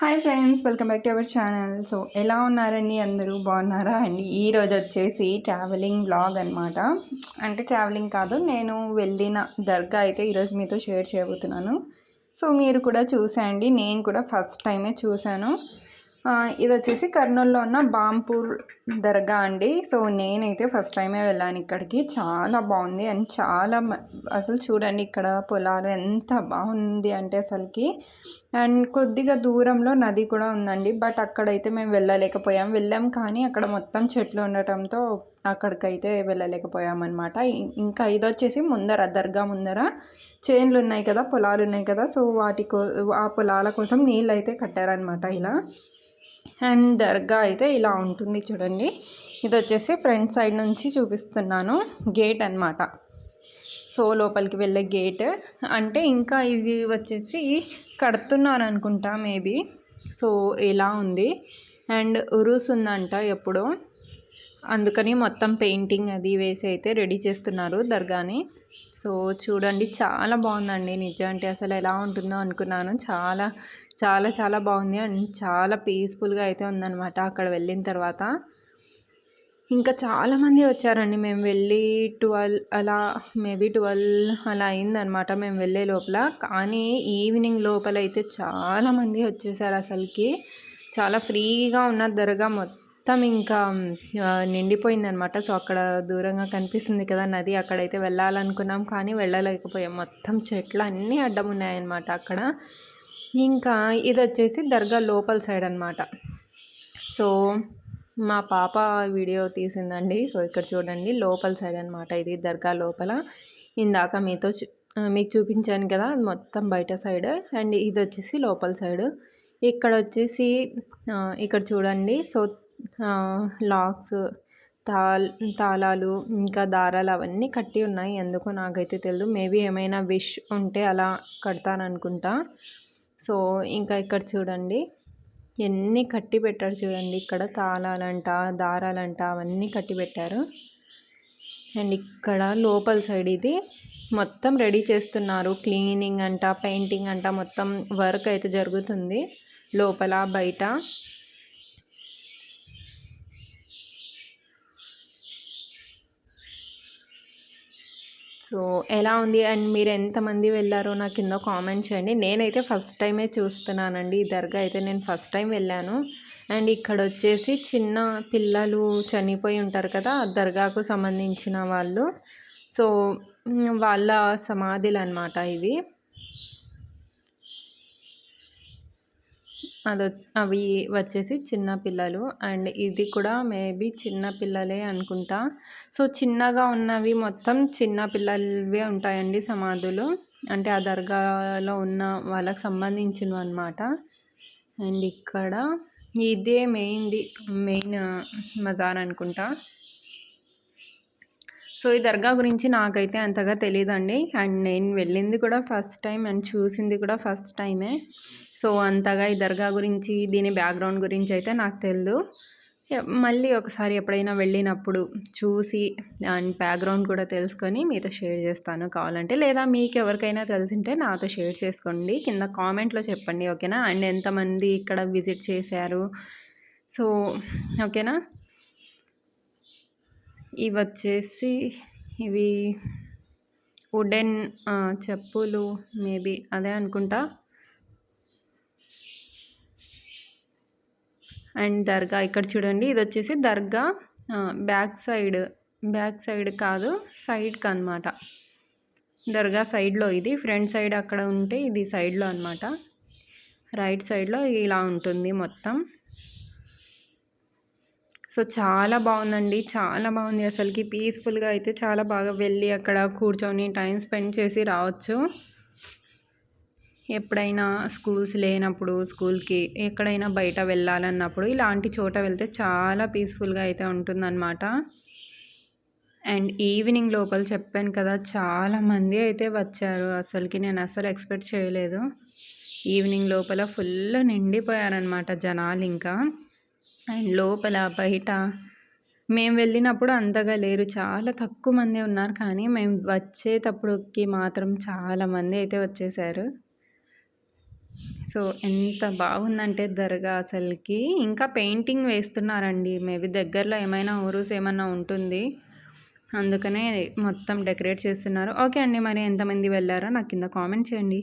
Hi friends welcome back to our channel. So ఎలా ఉన్నారండి అందరూ? బాగున్నారా అండి? ఈరోజు వచ్చేసి ట్రావెలింగ్ బ్లాగ్ అనమాట అంటే ట్రావెలింగ్ కాదు నేను వెళ్ళిన దర్గా అయితే ఈరోజు మీతో షేర్ చేయబోతున్నాను. సో మీరు కూడా చూసేయండి. నేను కూడా ఫస్ట్ టైమే చూశాను. ఇది వచ్చేసి కర్నూలులో ఉన్న బాంపూర్ దర్గా అండి. సో నేనైతే ఫస్ట్ టైమే వెళ్ళాను ఇక్కడికి. చాలా బాగుంది అండ్ చాలా అసలు చూడండి ఇక్కడ పొలాలు ఎంత బాగుంది అంటే అసలుకి. అండ్ కొద్దిగా దూరంలో నది కూడా ఉందండి. బట్ అక్కడైతే మేము వెళ్ళలేకపోయాం. వెళ్ళాం కానీ అక్కడ మొత్తం చెట్లు ఉండటంతో అక్కడికైతే వెళ్ళలేకపోయామన్నమాట. ఇంకా ఇది వచ్చేసి ముందర దర్గా ముందర చేన్లు ఉన్నాయి కదా పొలాలు ఉన్నాయి కదా సో వాటి కో ఆ పొలాల కోసం నీళ్ళు అయితే కట్టారనమాట ఇలా. అండ్ దర్గా అయితే ఇలా ఉంటుంది చూడండి. ఇది వచ్చేసి ఫ్రంట్ సైడ్ నుంచి చూపిస్తున్నాను గేట్ అనమాట సో లోపలికి వెళ్ళే గేట్. అంటే ఇంకా ఇది వచ్చేసి కడుతున్నాను అనుకుంటా మేబీ. సో ఇలా ఉంది. అండ్ ఉరుస్ ఉందంట ఎప్పుడో. అందుకని మొత్తం పెయింటింగ్ అది వేసి అయితే రెడీ చేస్తున్నారు దర్గాని. సో చూడండి చాలా బాగుందండి నిజం అంటే అసలు ఎలా ఉంటుందో అనుకున్నాను. చాలా చాలా చాలా బాగుంది అండ్ చాలా పీస్ఫుల్గా అయితే ఉందన్నమాట అక్కడ వెళ్ళిన తర్వాత. ఇంకా చాలామంది వచ్చారండి. మేము వెళ్ళి ట్వెల్వ్ అలా మేబీ ట్వెల్వ్ అలా అయిందనమాట మేము వెళ్ళే లోపల. కానీ ఈవినింగ్ లోపల అయితే చాలామంది వచ్చేసారు అసలుకి. చాలా ఫ్రీగా ఉన్న దర్గా మొత్తం మొత్తం ఇంకా నిండిపోయిందనమాట సో అక్కడ దూరంగా కనిపిస్తుంది కదా నది అక్కడైతే వెళ్ళాలనుకున్నాం కానీ వెళ్ళలేకపోయాం. మొత్తం చెట్లు అన్నీ అడ్డం ఉన్నాయన్నమాట అక్కడ. ఇంకా ఇది వచ్చేసి దర్గా లోపల సైడ్ అనమాట సో మా పాప వీడియో తీసిందండి. సో ఇక్కడ చూడండి లోపల సైడ్ అనమాట ఇది దర్గా లోపల. ఇందాక మీతో మీకు చూపించాను కదా అది మొత్తం బయట సైడ్. అండ్ ఇది వచ్చేసి లోపల సైడ్. ఇక్కడ వచ్చేసి ఇక్కడ చూడండి. సో లాక్స్ తా తాళాలు ఇంకా దారాలు అవన్నీ కట్టి ఉన్నాయి. ఎందుకో నాకైతే తెలియదు మేబీ ఏమైనా విష్ ఉంటే అలా కడతాననుకుంటా. సో ఇంకా ఇక్కడ చూడండి. ఎన్ని కట్టి పెట్టారు చూడండి. ఇక్కడ తాళాలంట దారాలంట అవన్నీ కట్టి పెట్టారు. అండ్ ఇక్కడ లోపల సైడ్ ఇది మొత్తం రెడీ చేస్తున్నారు. క్లీనింగ్ అంట పెయింటింగ్ అంట మొత్తం వర్క్ అయితే జరుగుతుంది. లోపల బయట. సో ఎలా ఉంది? అండ్ మీరు ఎంతమంది వెళ్ళారో నాకు కింద కామెంట్ చేయండి. నేనైతే ఫస్ట్ టైమే చూస్తున్నానండి. ఈ దర్గా అయితే నేను ఫస్ట్ టైం వెళ్ళాను. అండ్ ఇక్కడ వచ్చేసి చిన్న పిల్లలు చనిపోయి ఉంటారు కదా దర్గాకు సంబంధించిన వాళ్ళు. సో వాళ్ళ సమాధులు అనమాట ఇవి. అది అవి వచ్చేసి చిన్న పిల్లలు. అండ్ ఇది కూడా మేబీ చిన్న పిల్లలే అనుకుంటా. సో చిన్నగా ఉన్నవి మొత్తం చిన్న పిల్లలవే ఉంటాయండి సమాధులు. అంటే ఆ దర్గాలో ఉన్న వాళ్ళకి సంబంధించినవి అనమాట అండ్ ఇక్కడ ఇదే మెయిన్ది మెయిన్ మజార్ అనుకుంటా. సో ఈ దర్గా గురించి నాకైతే అంతగా తెలియదండి అండ్ నేను వెళ్ళింది కూడా ఫస్ట్ టైం అండ్ చూసింది కూడా ఫస్ట్ టైమే. సో అంతగా ఈ దర్గా గురించి దీని బ్యాక్గ్రౌండ్ గురించి అయితే నాకు తెలియదు మళ్ళీ ఒకసారి ఎప్పుడైనా వెళ్ళినప్పుడు చూసి అండ్ బ్యాక్గ్రౌండ్ కూడా తెలుసుకొని మీతో షేర్ చేస్తాను కావాలంటే. లేదా మీకు ఎవరికైనా తెలిసింటే నాతో షేర్ చేసుకోండి. కింద కామెంట్లో చెప్పండి ఓకేనా? అండ్ ఎంతమంది ఇక్కడ విజిట్ చేశారు. సో ఓకేనా? ఇవి వచ్చేసి ఇవి వుడెన్ చెప్పులు మేబీ అదే అనుకుంటా. అండ్ దర్గా ఇక్కడ చూడండి ఇది వచ్చేసి దర్గా బ్యాక్ సైడ్ బ్యాక్ సైడ్ కాదు సైడ్కి అనమాట దర్గా సైడ్లో ఇది ఫ్రంట్ సైడ్ అక్కడ ఉంటే ఇది సైడ్లో అనమాట రైట్ సైడ్లో ఇలా ఉంటుంది మొత్తం. సో చాలా బాగుందండి చాలా బాగుంది. అసలుకి పీస్ఫుల్గా అయితే చాలా బాగా వెళ్ళి అక్కడ కూర్చొని టైం స్పెండ్ చేసి రావచ్చు. ఎప్పుడైనా స్కూల్స్ లేనప్పుడు స్కూల్కి ఎక్కడైనా బయట వెళ్ళాలన్నప్పుడు ఇలాంటి చోట వెళ్తే చాలా పీస్ఫుల్గా అయితే ఉంటుందన్నమాట. అండ్ ఈవినింగ్ లోపల చెప్పాను కదా చాలామంది అయితే వచ్చారు. అసలుకి నేను అసలు ఎక్స్పెక్ట్ చేయలేదు. ఈవినింగ్ లోపల ఫుల్ నిండిపోయారనమాట జనాలు ఇంకా. అండ్ లోపల బయట మేము వెళ్ళినప్పుడు అంతగా లేరు. చాలా తక్కువ మంది ఉన్నారు కానీ మేము వచ్చేటప్పుడుకి మాత్రం చాలామంది అయితే వచ్చేసారు. సో ఎంత బాగుందంటే దర్గా అసలుకి. ఇంకా పెయింటింగ్ వేస్తున్నారండి. మేబీ దగ్గరలో ఏమైనా ఊరుస్ ఏమైనా ఉంటుంది. అందుకనే మొత్తం డెకరేట్ చేస్తున్నారు. ఓకే అండి మరి ఎంతమంది వెళ్ళారో నాకు కింద కామెంట్ చేయండి.